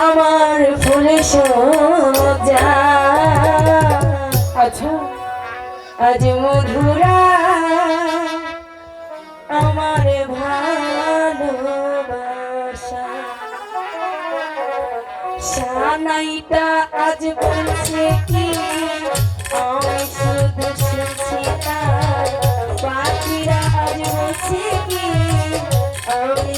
আমার ফুলে সজা আচ্ছা। আজ মধুরা আমার ভালোবাসা। সানাইটা আজ বলছে কি আমি শুধু শুনছি পাখিরা আজ বলছে কি আমি